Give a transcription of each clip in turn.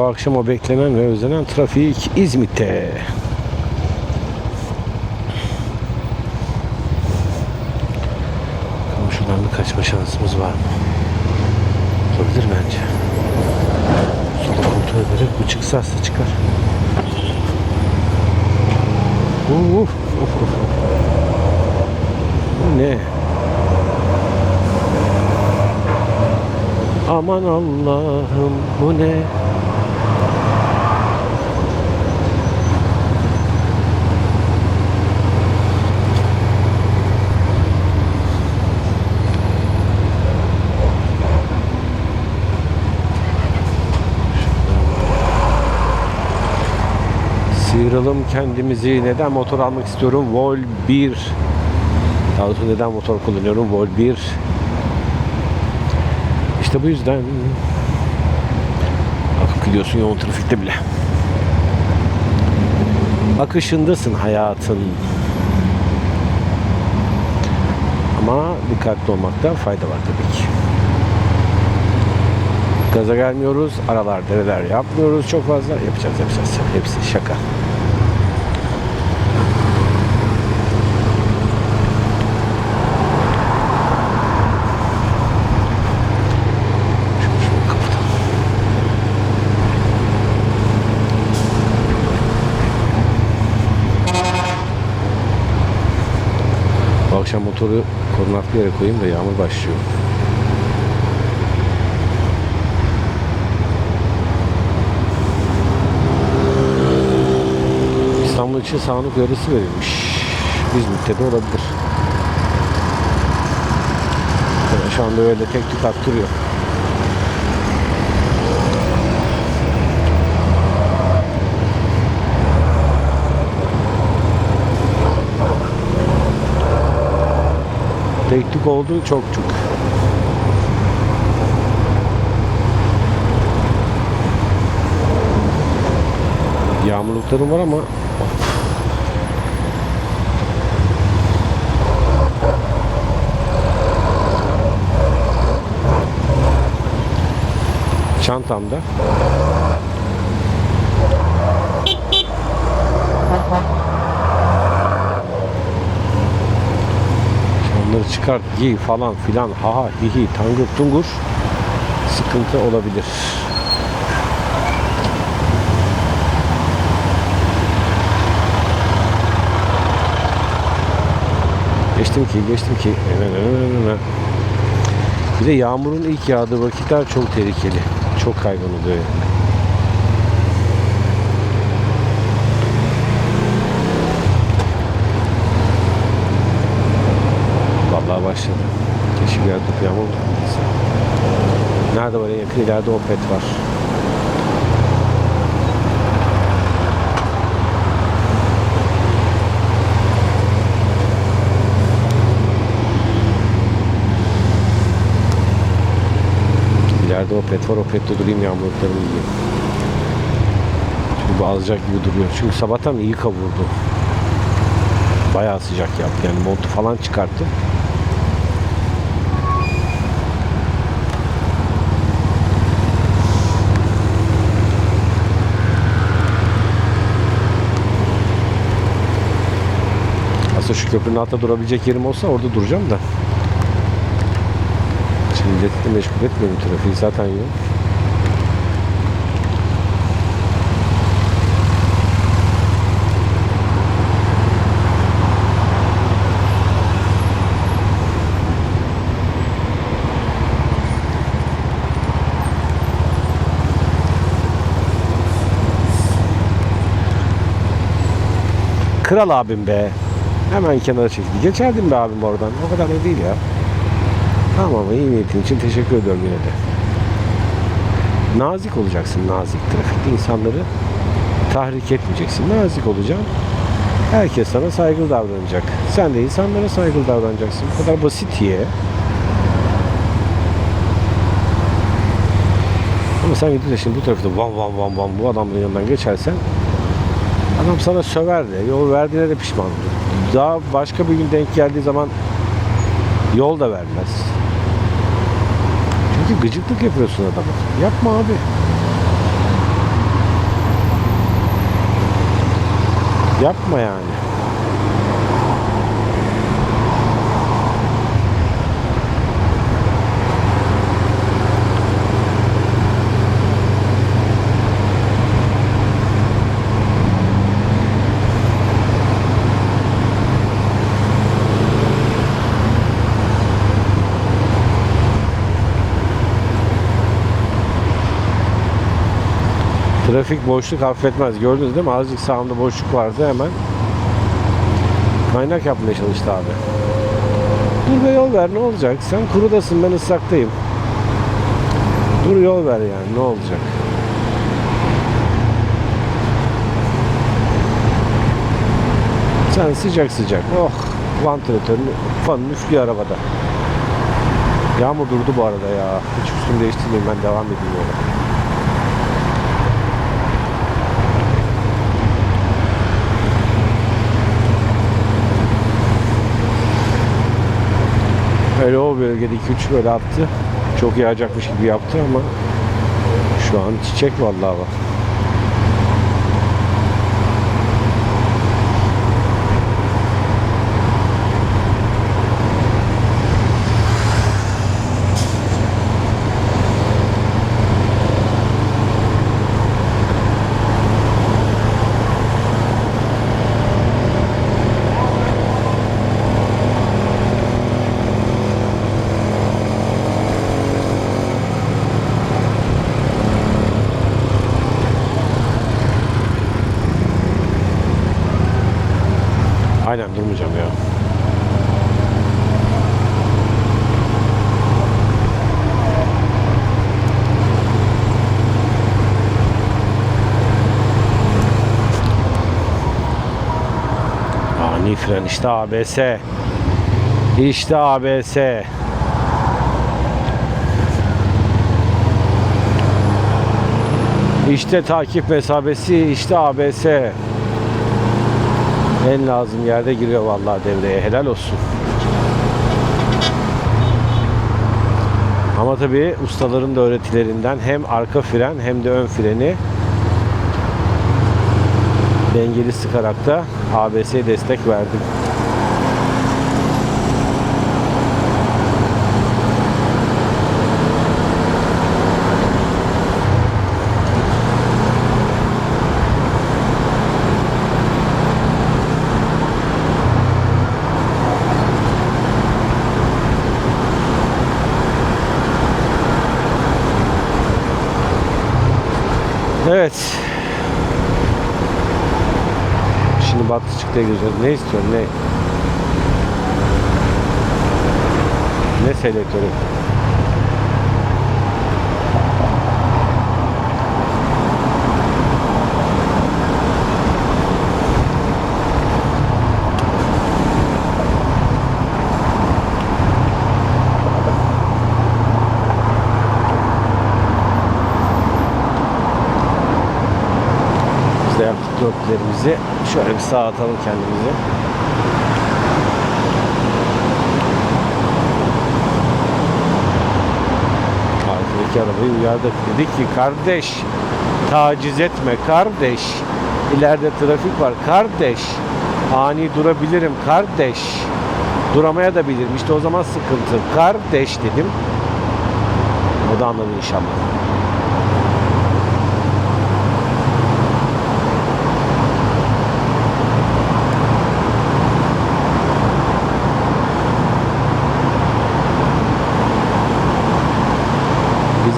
Bu akşam beklenen ve özlenen trafik İzmit'te. Bir kaçma şansımız var mı? Olabilir bence. Sola kontrol ederek bu çıksa aslında çıkar. Uf, uf, uf, uf. Bu ne? Aman Allah'ım bu ne? Sıyıralım kendimizi. Neden motor almak istiyorum? Vol 1. Daha doğrusu neden motor kullanıyorum? Vol 1. İşte bu yüzden akıp gidiyorsun yoğun trafikte bile. Akışındasın hayatın. Ama dikkatli olmakta fayda var tabii ki. Gaza gelmiyoruz. Aralar dereler yapmıyoruz çok fazla. Yapacağız yapacağız. Hepsi şaka. Akşam motoru korunaklı yere koyayım da yağmur başlıyor. İstanbul için sağlık uyarısı verilmiş. İzmit'te de olabilir. Evet, şu anda öyle tek tük attırıyor. Tük oldu çok çok. Yağmurluklarım var ama çantamda çıkart giy falan filan ha ha hi hi tangır tungur sıkıntı olabilir. Geçtim ki, geçtim ki. Bir de yağmurun ilk yağdığı vakitler çok tehlikeli. Çok kaygan yani. Vallahi başladı. Keşke bir yerde yağmur tutmadıysa. Nerede var en yakın? İleride Opet var. İleride Opet var. Opet'te durayım yağmurluklarımı yiyeyim. Çünkü bu alacak gibi duruyor. Çünkü sabahtan iyi kavurdu. Bayağı sıcak yaptı. Yani montu falan çıkarttı. Aslında şu köprünün altında durabilecek yerim olsa orada duracağım da. Şimdi milleti meşgul etmiyorum trafiği zaten yok. Kral abim be. Hemen kenara çekti. Geçerdim be abim oradan. O kadar da değil ya. Tamam ama iyi niyetin için teşekkür ediyorum yine de. Nazik olacaksın nazik. Trafikte insanları tahrik etmeyeceksin. Nazik olacaksın. Herkes sana saygılı davranacak. Sen de insanlara saygılı davranacaksın. Bu kadar basit ye. Ama sen gidip de şimdi bu tarafta van van van van bu adamın yanından geçersen adam sana söver de yol verdiğine de pişman olur. Daha başka bir gün denk geldiği zaman yol da vermez. Çünkü gıcıklık yapıyorsun adama. Yapma abi. Yapma yani. Trafik boşluk affetmez. Gördünüz değil mi? Azıcık sağımda boşluk vardı hemen. Kaynak yapmaya çalıştı abi. Dur ve yol ver ne olacak? Sen kurudasın ben ıslaktayım. Dur yol ver yani ne olacak? Sen sıcak sıcak. Oh vantilatörün fanın üflüyor arabada. Yağmur durdu bu arada ya. Hiç üstümü değiştirmeyeyim ben devam edeyim yola. Öyle o bölgede 2-3 böyle attı. Çok yağacakmış gibi yaptı ama şu an çiçek vallahi var. Ani fren işte ABS. İşte ABS. İşte takip mesafesi, işte ABS. En lazım yerde giriyor vallahi devreye. Helal olsun. Ama tabii ustaların da öğretilerinden hem arka fren hem de ön freni dengeli sıkarak da ABS'ye destek verdim. Evet. Çıktıya gireceğiz. Ne istiyorsun? Ne? Ne selektörü? Dörtlerimizi. Şöyle bir sağa atalım kendimizi. Arkadaki arabayı uyardık. Dedik ki kardeş taciz etme kardeş. İleride trafik var kardeş. Ani durabilirim kardeş. Duramaya da bilirim. İşte o zaman sıkıntı. Kardeş dedim. O da anladı inşallah.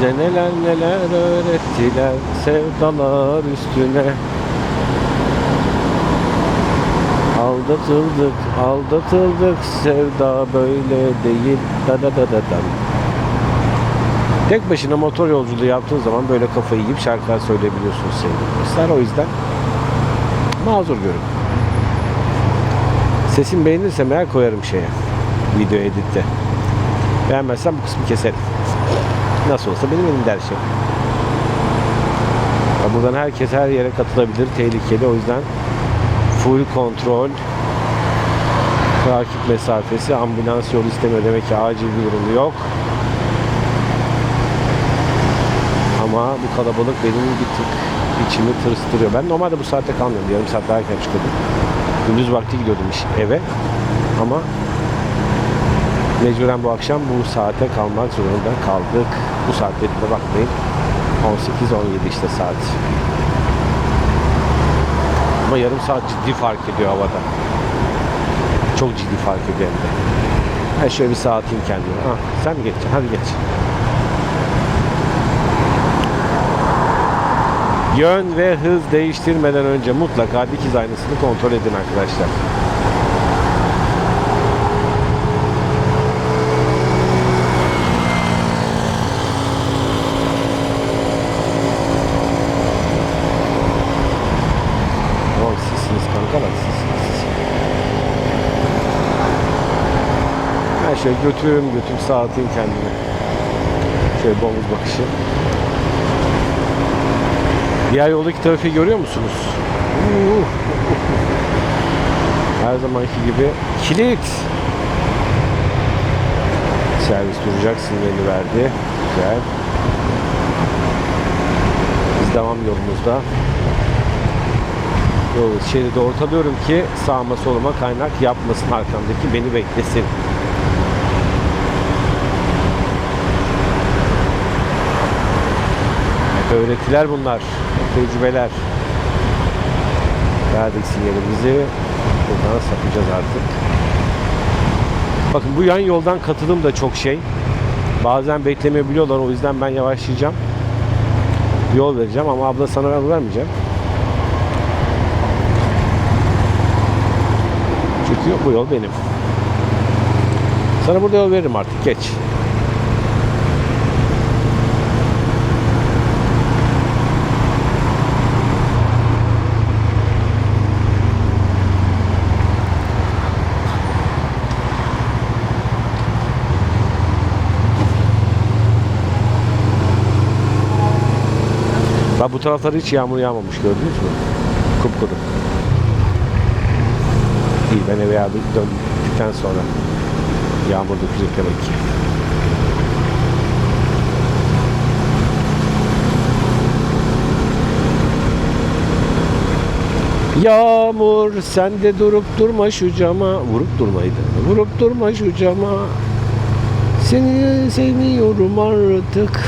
Bize neler neler öğrettiler sevdalar üstüne Aldatıldık, aldatıldık sevda böyle değil da da da da da. Tek başına motor yolculuğu yaptığın zaman böyle kafayı yiyip şarkılar söyleyebiliyorsunuz sevgili dostlar. O yüzden mazur görün. Sesim beğenirsem eğer koyarım şeye. Video editte. Beğenmezsem bu kısmı keserim. Nasıl olsa benim elimde her şey. Buradan herkes her yere katılabilir. Tehlikeli. O yüzden full kontrol takip mesafesi ambulans yol istemiyor demek ki acil bir durum yok. Ama bu kalabalık benim bir tık içimi tırstırıyor. Ben normalde bu saatte kalmıyorum. Yarım saat daha erken çıkıyordum. Gündüz vakti gidiyordum iş, eve. Ama mecburen bu akşam bu saate kalmak zorunda kaldık. Bu saatlerine bakmayın. 18-17 işte saat. Ama yarım saat ciddi fark ediyor havada. Çok ciddi fark ediyor hem de. Ha şöyle bir saat atayım kendime. Ha, sen geç. Hadi geç. Yön ve hız değiştirmeden önce mutlaka dikiz aynasını kontrol edin arkadaşlar. Şöyle götürüyorum götüm sağ atayım kendime. Şöyle bomuz bakışı. Diğer yoldaki trafiği görüyor musunuz? Her zamanki gibi kilit. Servis duracak sinyali verdi. Güzel. Biz devam yolumuzda. Yolu şeridi ortalıyorum ki sağıma soluma kaynak yapmasın arkamdaki beni beklesin. Öğretiler bunlar. Tecrübeler. Verdik sinyalimizi. Buradan sapacağız artık. Bakın bu yan yoldan katılım da çok şey. Bazen beklemeyebiliyorlar o yüzden ben yavaşlayacağım. Yol vereceğim ama abla sana yol vermeyeceğim. Çünkü bu yol benim. Sana burada yol veririm artık geç. Bak bu taraflarda hiç yağmur yağmamış gördünüz mü? Kupkuru. İyi ben eve döndükten sonra yağmur dökecek demek ki. Yağmur sen de durup durma şu cama vurup durmaydı. Vurup durma şu cama. Seni sevmiyorum artık.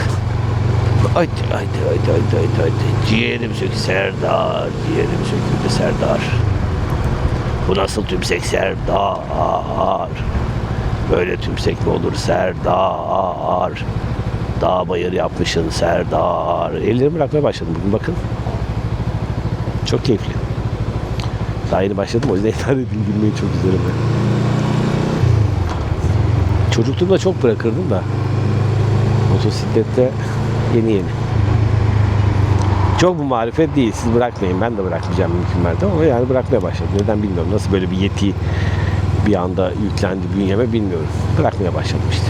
Haydi haydi haydi haydi haydi haydi. Ciğerim sökü Serdar. Ciğerim söküldü Serdar. Bu nasıl tümsek Serdar? Böyle tümsek mi olur Serdar? Dağ bayır yapmışsın Serdar. Ellerimi bırakmaya başladım bugün bakın. Çok keyifli. Daha yeni başladım o yüzden idare edin gülmeyi çok güzelim ben. Çocukluğumda çok bırakırdım da. Motosiklette yeni yeni. Çok bu marifet değil. Siz bırakmayın. Ben de bırakmayacağım mümkün mertebe ama yani bırakmaya başladım. Neden bilmiyorum. Nasıl böyle bir yeti bir anda yüklendi bünyeme bilmiyorum. Bırakmaya başladım işte.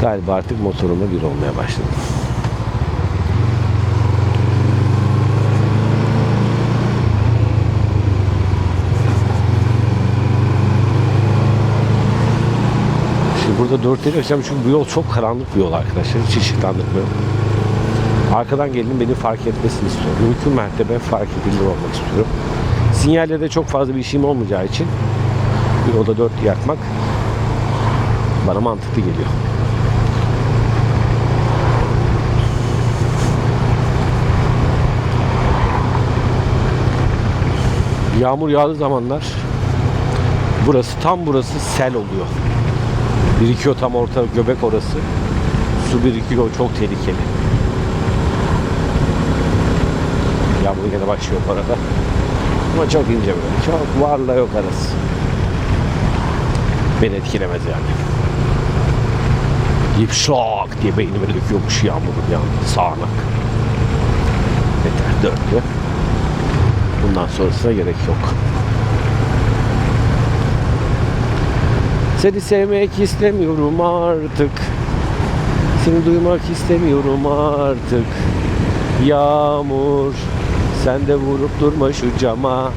Galiba artık motorumla bir olmaya başladım. Şimdi burada dört el açacağım çünkü bu yol çok karanlık bir yol arkadaşlar. Hiç ışıklandırmıyor. Arkadan gelin beni fark etmesini istiyorum. Mümkün mertebe fark edilir olmak istiyorum. Sinyalle de çok fazla bir işim olmayacağı için bir oda dört yakmak bana mantıklı geliyor. Yağmur yağdığı zamanlar burası tam burası sel oluyor. Birikiyor tam orta göbek orası. Su birikiyor çok tehlikeli. Yağmur yine başlıyor bu arada. Ama çok ince böyle. Çok varla yok arası. Beni etkilemez yani. Yip şak diye beynime döküyormuş yağmurun yani sağanak. Yeter döndü. Bundan sonrasına gerek yok. Seni sevmek istemiyorum artık. Seni duymak istemiyorum artık. Yağmur sen de vurup durma şu cama.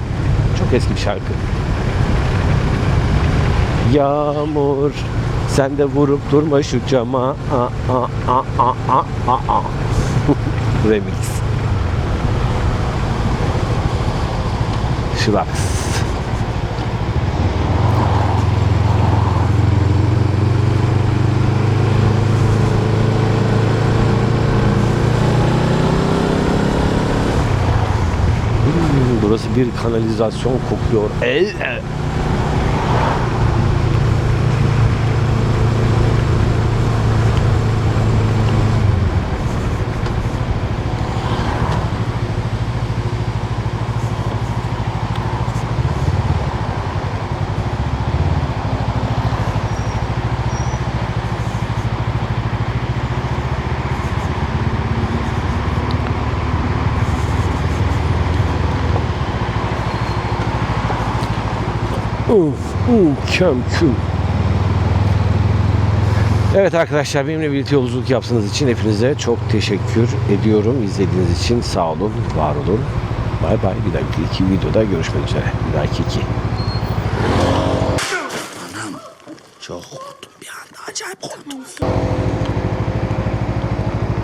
Çok eski bir şarkı. Yağmur sen de vurup durma şu cama. A, a, a, a, a, a, a. Remix. Şılaks. Hmm, Burası bir kanalizasyon kokuyor. El, el. Uf, uf, kem küm. Evet arkadaşlar benimle birlikte yolculuk yaptığınız için hepinize çok teşekkür ediyorum. İzlediğiniz için sağ olun, var olun. Bay bay. Bir dahaki iki videoda görüşmek üzere. Bir dahaki iki. Çok korktum bir anda acayip korktum.